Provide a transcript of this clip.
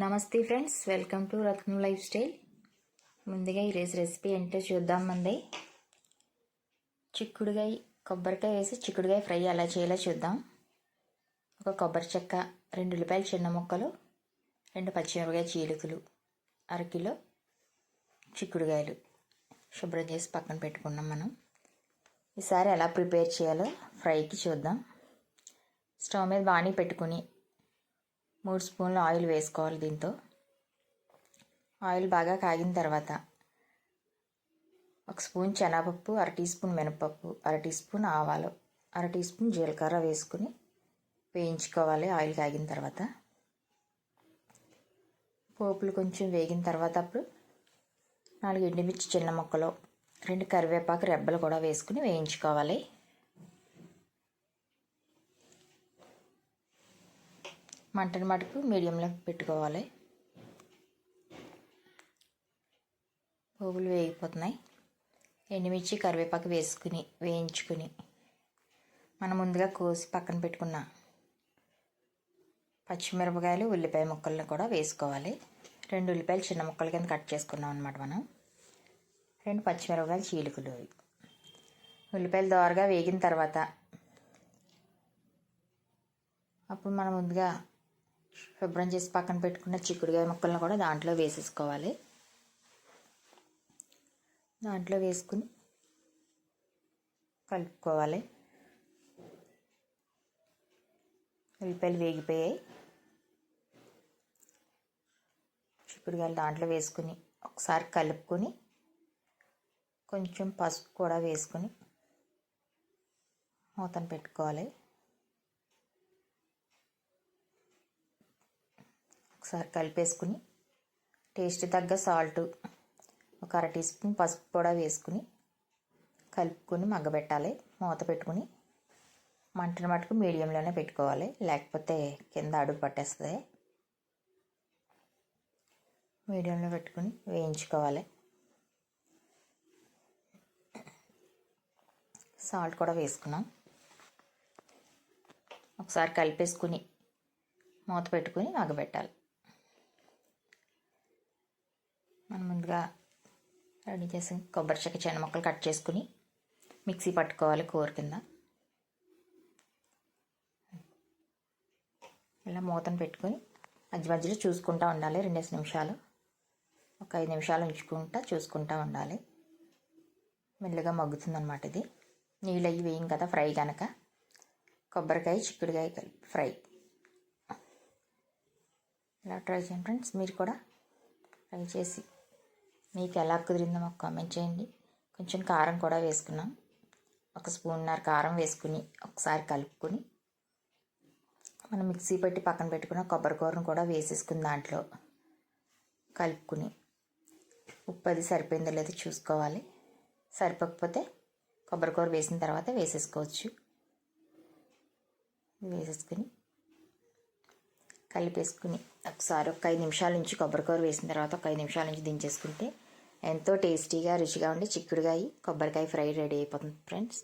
నమస్తే friends welcome to Ratnam life style. ముందుగా ఈరోజు రెసిపీ ఏంటో చూద్దాం మంది. చిక్కుడుగాయ కొబ్బరికాయ వేసి చిక్కుడుగాయ ఫ్రై ఎలా చేయాలో చూద్దాం. ఒక కొబ్బరి చెక్క రెండు ఉల్లిపాయలు చిన్న ముక్కలు రెండు పచ్చిమిరపకాయ చీలికలు అరకిలో చిక్కుడుగాయలు. శుభ్రం చేసి పక్కన పెట్టుకున్నాం మనం. ఈసారి ఎలా ప్రిపేర్ చేయాలో ఫ్రైకి చూద్దాం. స్టవ్ మీద బాణీ పెట్టుకుని మూడు స్పూన్లు ఆయిల్ వేసుకోవాలి దీంతో. ఆయిల్ బాగా కాగిన తర్వాత ఒక స్పూన్ శనగపప్పు అర టీ స్పూన్ మినపప్పు అర టీ స్పూన్ ఆవాలు అర టీ స్పూన్ జీలకర్ర వేసుకుని వేయించుకోవాలి ఆయిల్ కాగిన తర్వాత. పోపులు కొంచెం వేగిన తర్వాత అప్పుడు నాలుగు ఎండుమిర్చి చిన్న ముక్కలు రెండు కరివేపాకు రెబ్బలు కూడా వేసుకుని వేయించుకోవాలి. మంటని మటుకు మీడియంలో పెట్టుకోవాలి. పువ్వులు వేగిపోతున్నాయి. ఎండుమిర్చి కరివేపాకు వేసుకుని వేయించుకుని మనం ముందుగా కోసి పక్కన పెట్టుకున్న పచ్చిమిరపకాయలు ఉల్లిపాయ ముక్కలను కూడా వేసుకోవాలి. రెండు ఉల్లిపాయలు చిన్న ముక్కల కింద కట్ చేసుకున్నాం అనమాట మనం. రెండు పచ్చిమిరపకాయలు చీలికలు ఉల్లిపాయలు దోరగా వేగిన తర్వాత అప్పుడు మనం ముందుగా శుభ్రం చేసి పక్కన పెట్టుకున్న చిక్కుడుకాయ ముక్కలను కూడా దాంట్లో వేసేసుకోవాలి. దాంట్లో వేసుకుని కలుపుకోవాలి. ఉల్లిపాయలు వేగిపోయాయి. చిక్కుడుకాయలు దాంట్లో వేసుకుని ఒకసారి కలుపుకొని కొంచెం పసుపు కూడా వేసుకొని మూతను పెట్టుకోవాలి. ఒకసారి కలిపేసుకుని టేస్ట్ తగ్గ సాల్ట్ ఒక అర టీ స్పూన్ పసుపు కూడా వేసుకుని కలుపుకొని మగ్గబెట్టాలి. మూత పెట్టుకుని మంటను మటుకు మీడియంలోనే పెట్టుకోవాలి. లేకపోతే కింద అడుగు పట్టేస్తుంది. మీడియంలో పెట్టుకుని వేయించుకోవాలి. సాల్ట్ కూడా వేసుకున్నాం. ఒకసారి కలిపేసుకుని మూత పెట్టుకుని మగ్గబెట్టాలి మనం ముందుగా రెడీ చేసి కొబ్బరి చెక్క చిన్న ముక్కలు కట్ చేసుకుని మిక్సీ పట్టుకోవాలి కూర కింద. ఇలా మూతను పెట్టుకొని మధ్య మధ్యలో చూసుకుంటూ ఉండాలి రెండేసి నిమిషాలు. ఒక ఐదు నిమిషాలు ఉంచుకుంటా చూసుకుంటూ ఉండాలి. మెల్లగా మగ్గుతుందన్నమాట ఇది. నీళ్ళు అవి వేయం కదా ఫ్రై కనుక కొబ్బరికాయ చిక్కుడుకాయ కలిపి ఫ్రై. ఇలా ట్రై చేయండి ఫ్రెండ్స్ మీరు కూడా ట్రై చేసి మీకు ఎలా కుదిరిందో మాకు కామెంట్ చేయండి. కొంచెం కారం కూడా వేసుకున్నాం. ఒక స్పూన్నర కారం వేసుకుని ఒకసారి కలుపుకొని మనం మిక్సీ పెట్టి పక్కన పెట్టుకున్న కొబ్బరికూరను కూడా వేసేసుకుని దాంట్లో కలుపుకుని ఉప్పు అది సరిపోయిందో లేదో చూసుకోవాలి. సరిపోకపోతే కొబ్బరికూర వేసిన తర్వాత వేసేసుకోవచ్చు. వేసేసుకుని కలిపేసుకుని ఒకసారి ఒక ఐదు నిమిషాల నుంచి కొబ్బరికూర వేసిన తర్వాత ఒక ఐదు నిమిషాల నుంచి దించేసుకుంటే ఎంతో టేస్టీగా రుచిగా ఉండి చిక్కుడుకాయ కొబ్బరికాయ ఫ్రై రెడీ అయిపోతుంది ఫ్రెండ్స్.